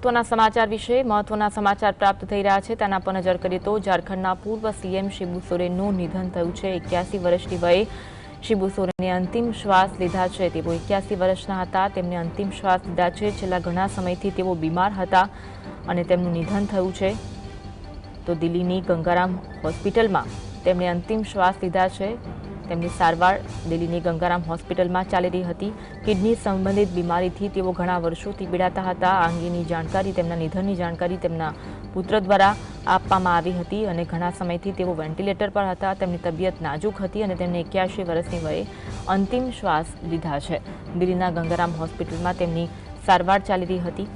મહત્વના સમાચાર વિશે મહત્વના સમાચાર પ્રાપ્ત થઈ રહ્યા છે. તેના પર નજર કરીએ તો ઝારખંડના પૂર્વ સીએમ શિબુ સોરેનનું નિધન થયું છે. એક્યાસી વર્ષની વયે શિબુ સોરેને અંતિમ શ્વાસ લીધા છે. તેઓ એક્યાસી વર્ષના હતા. તેમને અંતિમ શ્વાસ લીધા છે. છેલ્લા ઘણા સમયથી તેઓ બીમાર હતા અને તેમનું નિધન થયું છે. તો દિલ્હીની ગંગારામ હોસ્પિટલમાં તેમણે અંતિમ શ્વાસ લીધા છે. તેમની સારવાર દિલ્હીની ગંગારામ હોસ્પિટલમાં ચાલી રહી હતી. કિડની સંબંધિત બીમારીથી તેઓ ઘણા વર્ષોથી પીડાતા હતા. આ અંગેની જાણકારી તેમના નિધનની જાણકારી તેમના પુત્ર દ્વારા આપવામાં આવી હતી અને ઘણા સમયથી તેઓ વેન્ટિલેટર પર હતા. તેમની તબિયત નાજુક હતી અને તેમને એક્યાસી વર્ષની વયે અંતિમ શ્વાસ લીધા છે. દિલ્હીના ગંગારામ હોસ્પિટલમાં તેમની સારવાર ચાલી રહી હતી.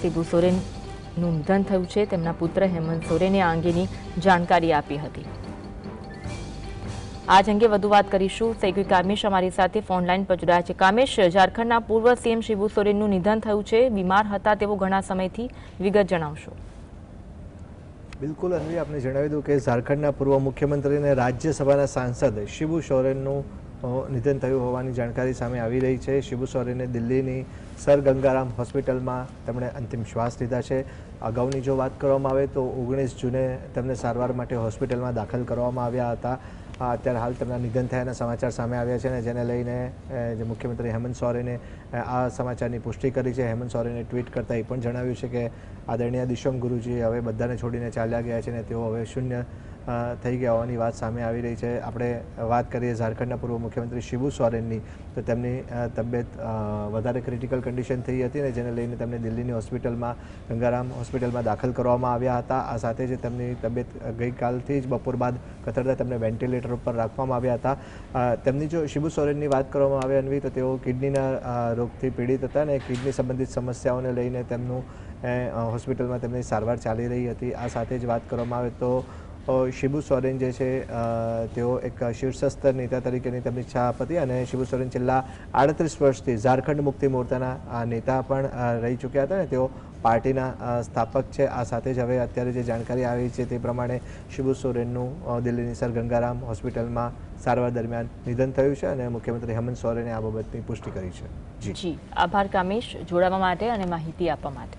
શિબુ સોરેનનું નિધન થયું છે. તેમના પુત્ર હેમંત સોરેને આ અંગેની જાણકારી આપી હતી. આજ અંગે વધુ વાત કરીશું. સૈગી કામેશ અમારી સાથે ફોનલાઈન પર જોડાયા છે. કામેશ, ઝારખંડના પૂર્વ સીએમ શિબુ સોરેનનું નિધન થયું છે. બીમાર હતા તેઓ ઘણા સમયથી વિગત જણાવશો. બિલકુલ, અન્વી, આપને જણાવી દઉં કે ઝારખંડના પૂર્વ મુખ્યમંત્રી અને રાજ્યસભાના સાંસદ શિબુ સોરેનનું નિધન થયું હોવાની જાણકારી સામે આવી રહી છે. શિબુ સોરેને દિલ્હીની સર ગંગારામ હોસ્પિટલમાં તેમણે અંતિમ શ્વાસ લીધા છે. અગાઉની જો વાત કરવામાં આવે તો ઓગણીસ જૂને તેમને સારવાર માટે હોસ્પિટલમાં દાખલ કરવામાં આવ્યા હતા. અત્યારે હાલ તેમના નિધન થયાના સમાચાર સામે આવ્યા છે અને જેને લઈને જે મુખ્યમંત્રી હેમંત સોરેને આ સમાચારની પુષ્ટિ કરી છે. હેમંત સોરેને ટ્વીટ કરતાં એ પણ જણાવ્યું છે કે આદરણીય દિશમ ગુરુજી હવે બધાને છોડીને ચાલ્યા ગયા છે અને તેઓ હવે શૂન્ય થઈ ગયા હોવાની વાત સામે આવી રહી છે. આપણે વાત કરીએ ઝારખંડના પૂર્વ મુખ્યમંત્રી શિબુ સોરેનની, તો તેમની તબિયત વધારે ક્રિટિકલ કન્ડિશન થઈ હતી ને જેને લઈને તેમને દિલ્હીની હોસ્પિટલમાં ગંગારામ હોસ્પિટલમાં દાખલ કરવામાં આવ્યા હતા. આ સાથે જ તેમની તબિયત ગઈકાલથી જ બપોર બાદ કથરતા તેમને વેન્ટિલેટર ઉપર રાખવામાં આવ્યા હતા. તેમની જો શિબુ સોરેનની વાત કરવામાં આવે અન્વી, તો તેઓ કિડનીના રોગથી પીડિત હતા અને કિડની સંબંધિત સમસ્યાઓને લઈને તેમનું હોસ્પિટલમાં તેમની સારવાર ચાલી રહી હતી. આ સાથે જ વાત કરવામાં આવે તો શિબુ સોરેન જે છે તેઓ એક શીર્ષસ્થ નેતા તરીકેની તેમની છાપ હતી અને શિબુ સોરેન છેલ્લા આડત્રીસ વર્ષથી ઝારખંડ મુક્તિ મોરચાના નેતા પણ રહી ચૂક્યા હતા ને તેઓ પાર્ટીના સ્થાપક છે. આ સાથે જ હવે અત્યારે જે જાણકારી આવી છે તે પ્રમાણે શિબુ સોરેનનું દિલ્હીની સર ગંગારામ હોસ્પિટલમાં સારવાર દરમિયાન નિધન થયું છે અને મુખ્યમંત્રી હેમંત સોરેને આ બાબતની પુષ્ટિ કરી છે. જી. આભાર કામેશ. જોડાવા માટે અને માહિતી આપવા માટે.